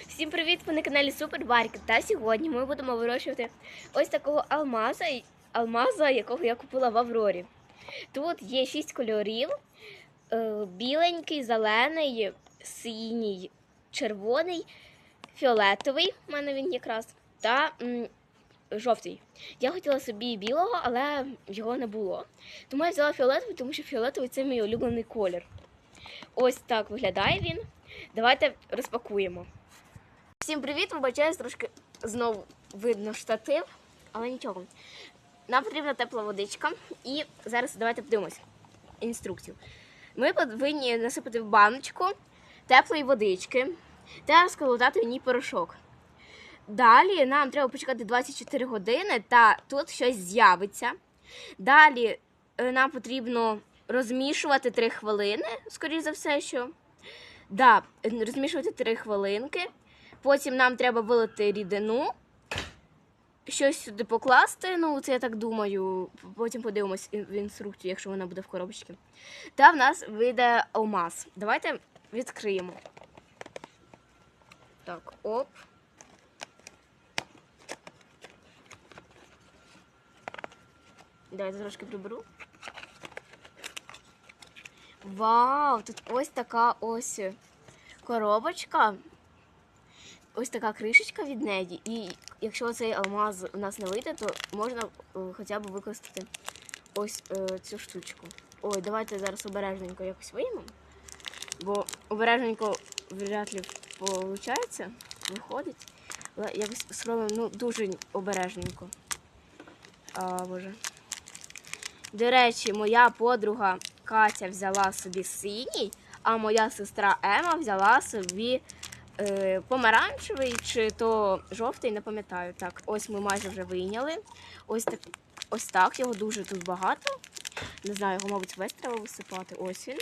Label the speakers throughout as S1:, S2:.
S1: Всім привіт! Ви на каналі Супербарк. Та сьогодні ми будемо вирощувати ось такого алмаза, алмаза, якого я купила в Аврорі. Тут є шість кольорів: е, біленький, зелений, синій, червоний, фіолетовий. У мене він якраз, та жовтий. Я хотіла собі білого, але його не було. Тому я взяла фіолетовий, тому що фіолетовий це мій улюблений колір. Ось так виглядає він. Давайте розпакуємо. Всім привіт! Вибачаюсь, трошки знову видно штатив, але нічого. Нам потрібна тепла водичка. І зараз давайте подивимось інструкцію. Ми повинні насипати в баночку теплої водички та розколотати в ній порошок. Далі нам треба почекати 24 години, та тут щось з'явиться. Далі е, нам потрібно розмішувати 3 хвилини, скоріш за все, що. Да, розмішувати 3 хвилинки. Потім нам треба вилити рідину, щось сюди покласти. Ну, це я так думаю. Потім подивимось в інструкцію, якщо вона буде в коробочці. Та в нас вийде алмаз. Давайте відкриємо. Так, оп. Давайте трошки приберу. Вау! Тут ось така ось коробочка. Ось така кришечка від неї. І якщо цей алмаз у нас не вийде, то можна е, хоча б використати ось е, цю штучку. Ой, давайте зараз обережненько якось виймемо. Бо обережненько вряд ли виходить, виходить. Але якось спробуємо ну, дуже обережненько. А, боже. До речі, моя подруга Катя взяла собі синій, а моя сестра Ема взяла собі е, помаранчевий чи то жовтий, не пам'ятаю. Так, ось ми майже вже вийняли. Ось так, ось так, його дуже тут багато. Не знаю, його, мабуть, весь треба висипати. Ось він.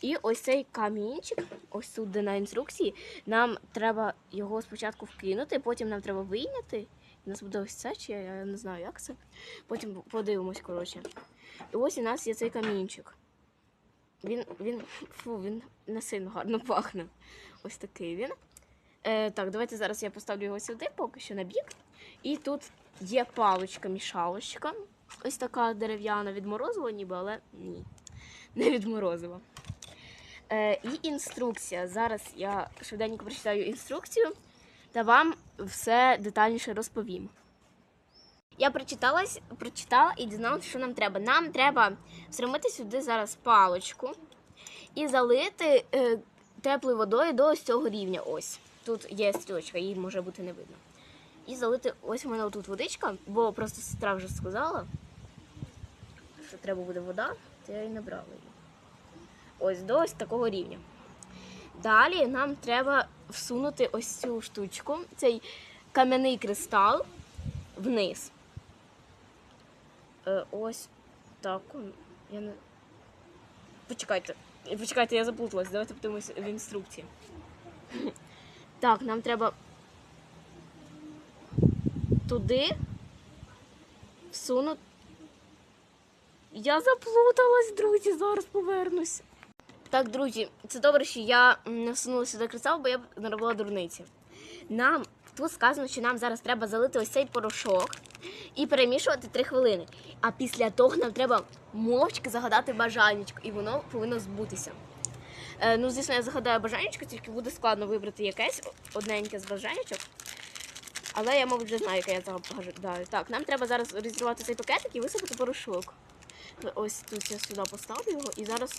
S1: І ось цей камінчик, ось тут, де на інструкції, нам треба його спочатку вкинути, потім нам треба вийняти. У нас буде ось це, чи я, я не знаю, як це. Потім подивимось, коротше. І ось у нас є цей камінчик. Він, він, фу, він не сильно гарно пахне. Ось такий він. Е, так, давайте зараз я поставлю його сюди, поки що на бік. І тут є паличка-мішалочка. Ось така дерев'яна від морозива, ніби, але ні, не від морозива. Е, і інструкція. Зараз я швиденько прочитаю інструкцію та вам все детальніше розповім. Я прочиталась, прочитала і дізналася, що нам треба. Нам треба зробити сюди зараз паличку і залити е, теплою водою до ось цього рівня. Ось. Тут є стрілочка, її може бути не видно. І залити ось у мене тут водичка, бо просто сестра вже сказала, що треба буде вода, то я і набрала її. Ось до ось такого рівня. Далі нам треба всунути ось цю штучку, цей кам'яний кристал вниз. Е, ось так. Я не... Почекайте. Почекайте, я заплуталась. Давайте подивимось в інструкції. Так, нам треба туди всунути. Я заплуталась, друзі, зараз повернусь. Так, друзі, це добре, що я не всунула сюди кристал, бо я б не робила дурниці. Нам тут сказано, що нам зараз треба залити ось цей порошок і перемішувати 3 хвилини. А після того нам треба мовчки загадати бажанечко, і воно повинно збутися. Е, ну, звісно, я загадаю бажанечко, тільки буде складно вибрати якесь одненьке з бажанечок. Але я, мабуть, вже знаю, яке я загадаю. Так, нам треба зараз розірвати цей пакетик і висипати порошок. Ось тут я сюди поставлю його і зараз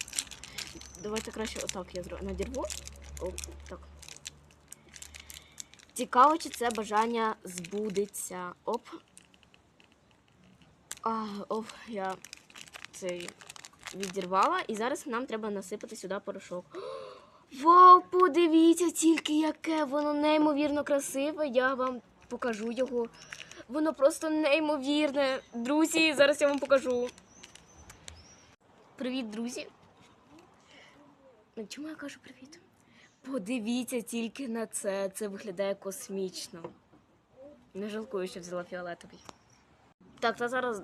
S1: Давайте краще отак я. Надірву. О, так. Цікаво, чи це бажання збудеться. Оп. А, оп, я цей відірвала. І зараз нам треба насипати сюди порошок. Вау, подивіться тільки, яке воно неймовірно красиве. Я вам покажу його. Воно просто неймовірне. Друзі, зараз я вам покажу. Привіт, друзі! Чому я кажу привіт? Подивіться тільки на це. Це виглядає космічно. Не жалкую, що взяла фіолетовий. Так, та зараз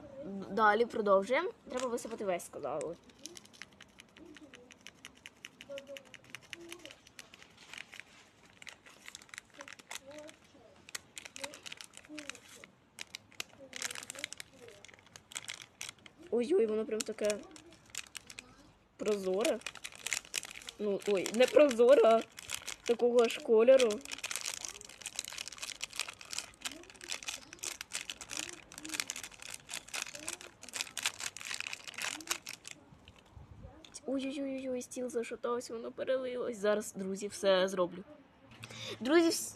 S1: далі продовжуємо. Треба висипати весь сказали. Ой-ой, воно прям таке прозоре. Ну, ой, не прозоре, а такого аж кольору. Стіл зашатався, воно перелилось. Зараз, друзі, все зроблю. Друзі,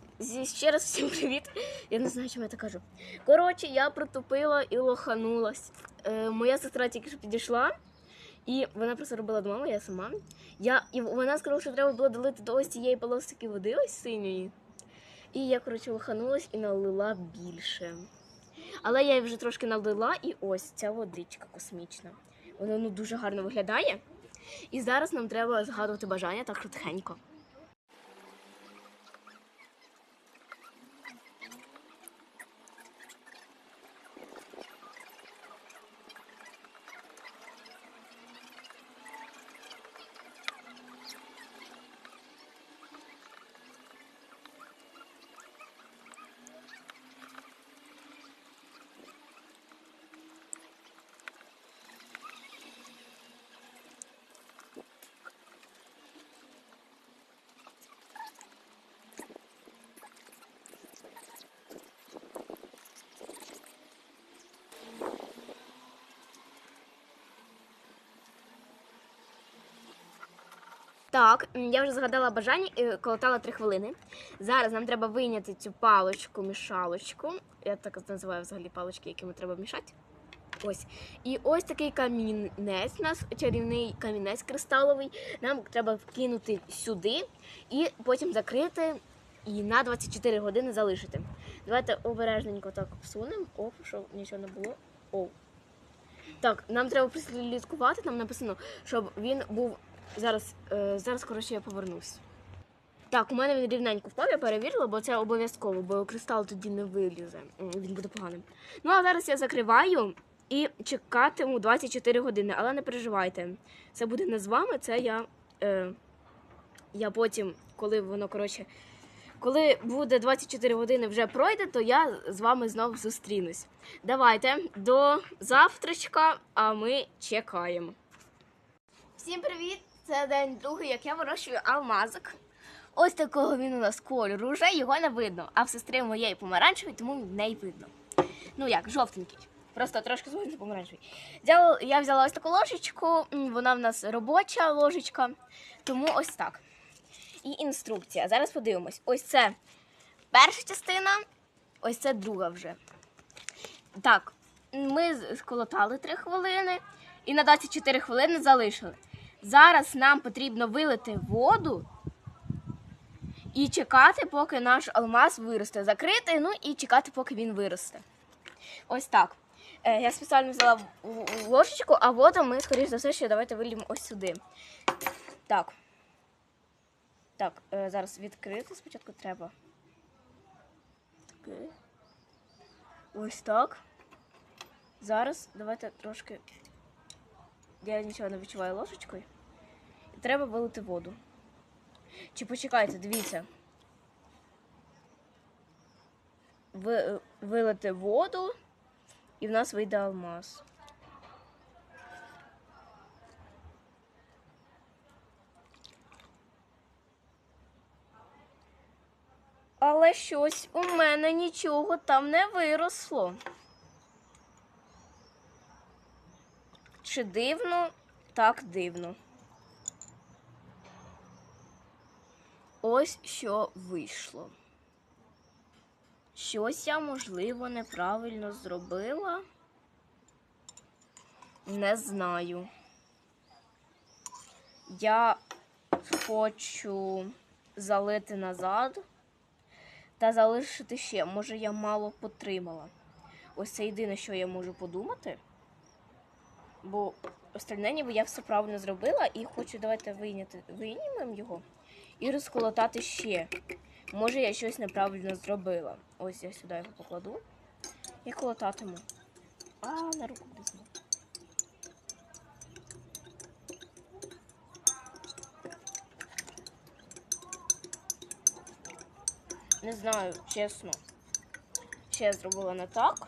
S1: ще раз всім привіт. Я не знаю, чому я так кажу. Коротше, я протупила і лоханулась. Е, моя сестра тільки що підійшла, і вона просто робила дома, я сама. Я, і вона сказала, що треба було долити до ось цієї полосики води, ось синьої. І я, коротше, лоханулась і налила більше. Але я її вже трошки налила, і ось ця водичка космічна. Вона ну, дуже гарно виглядає. І зараз нам треба згадувати бажання так тихенько. Так, я вже згадала бажання і колотала три хвилини. Зараз нам треба вийняти цю паличку, мішалочку. Я так називаю взагалі палички, якими треба мішати. Ось. І ось такий камінець у нас, чарівний камінець кристаловий. Нам треба вкинути сюди і потім закрити і на 24 години залишити. Давайте обережненько так всунемо. Оп, щоб нічого не було. Оу. Так, нам треба прослідкувати, там написано, щоб він був зараз. Е, зараз, коротше, я повернусь. Так, у мене він рівненько впав, я перевірила, бо це обов'язково, бо кристал тоді не вилізе. Він буде поганим. Ну, а зараз я закриваю і чекатиму 24 години. Але не переживайте. Це буде не з вами, це я. Е, я потім, коли воно, коротше, коли буде 24 години вже пройде, то я з вами знову зустрінусь. Давайте до завтрачка, а ми чекаємо. Всім привіт! Це день другий, як я вирощую алмазик. Ось такого він у нас кольору. Вже його не видно. А в сестри моєї помаранчевий, тому не й видно. Ну як, жовтенький. Просто трошки згодом помаранчевий. Я взяла ось таку ложечку, вона в нас робоча ложечка, тому ось так. І інструкція. Зараз подивимось. Ось це перша частина, ось це друга вже. Так, ми сколотали 3 хвилини і на 24 хвилини залишили. Зараз нам потрібно вилити воду і чекати, поки наш алмаз виросте. Закрити, ну і чекати, поки він виросте. Ось так. Е, я спеціально взяла ложечку, а воду ми, скоріш за все, ще давайте виліємо ось сюди. Так. Так, е, зараз відкрити спочатку треба. Ось так. Зараз давайте трошки. Я нічого не відчуваю ложечкою. І треба вилити воду. Чи почекайте, дивіться. Ви, е, вилити воду, і в нас вийде алмаз. Але щось у мене нічого там не виросло. Чи дивно? Так дивно. Ось що вийшло. Щось я, можливо, неправильно зробила. Не знаю. Я хочу залити назад та залишити ще. Може, я мало потримала. Ось це єдине, що я можу подумати. Бо остальне ніби я все правильно зробила і хочу давайте вийняти, вийнімемо його і розколотати ще. Може, я щось неправильно зробила. Ось я сюди його покладу і колотатиму. А, на руку візьму. Не знаю, чесно. Чи я зробила не так,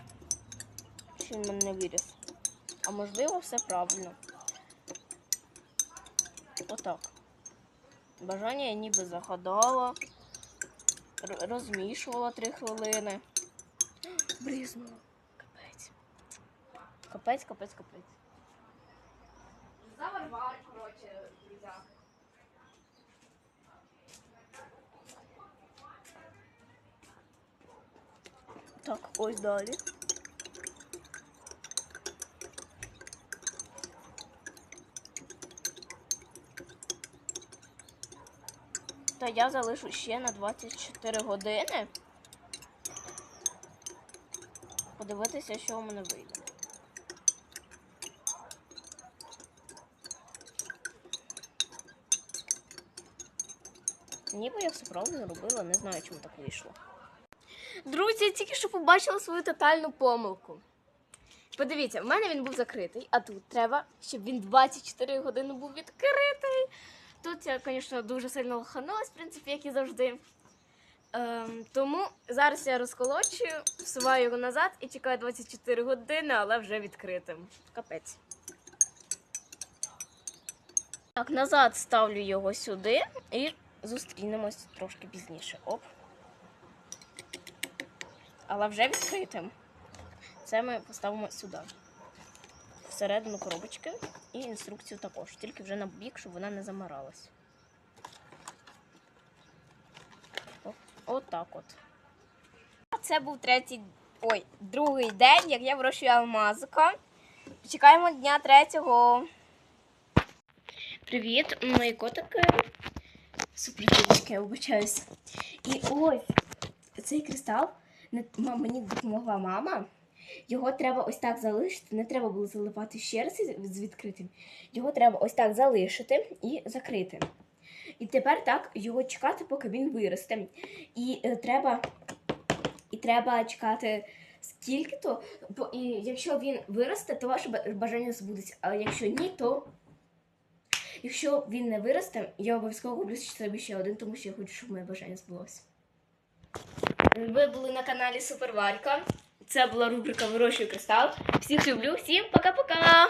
S1: чи він мене не виріс. А можливо, все правильно. Отак. Бажання я ніби загадала. Розмішувала три хвилини. Бризнула. Капець. Капець, капець, капець. Заварвар, коротше, друзяки. Так, ось далі. Та я залишу ще на 24 години. Подивитися, що у мене вийде. Ніби я все правильно робила, не знаю, чому так вийшло. Друзі, я тільки що побачила свою тотальну помилку. Подивіться, в мене він був закритий, а тут треба, щоб він 24 години був відкритий. Тут я, звісно, дуже сильно лоханулась, в принципі, як і завжди. Ем, тому зараз я розколочую, всуваю його назад і чекаю 24 години, але вже відкритим. Капець. Так, назад ставлю його сюди і зустрінемось трошки пізніше. Оп. Але вже відкритим. Це ми поставимо сюди. Всередину коробочки і інструкцію також, тільки вже на бік, щоб вона не замиралась. Отак от. А Це був третій, ой, другий день, як я вирощую алмазика. Чекаємо дня третього. Привіт, мої котики. Супердівочки, я вибачаюсь. І ось цей кристал мені допомогла мама. Його треба ось так залишити. Не треба було заливати ще раз з відкритим. Його треба ось так залишити і закрити. І тепер так його чекати, поки він виросте. І е, треба, і треба чекати скільки то. Бо і якщо він виросте, то ваше бажання збудеться. А якщо ні, то якщо він не виросте, я обов'язково куплю собі ще один, тому що я хочу, щоб моє бажання збулося. Ви були на каналі Суперварка. Це була рубрика Вирощую кристал. Всіх люблю, всім пока-пока!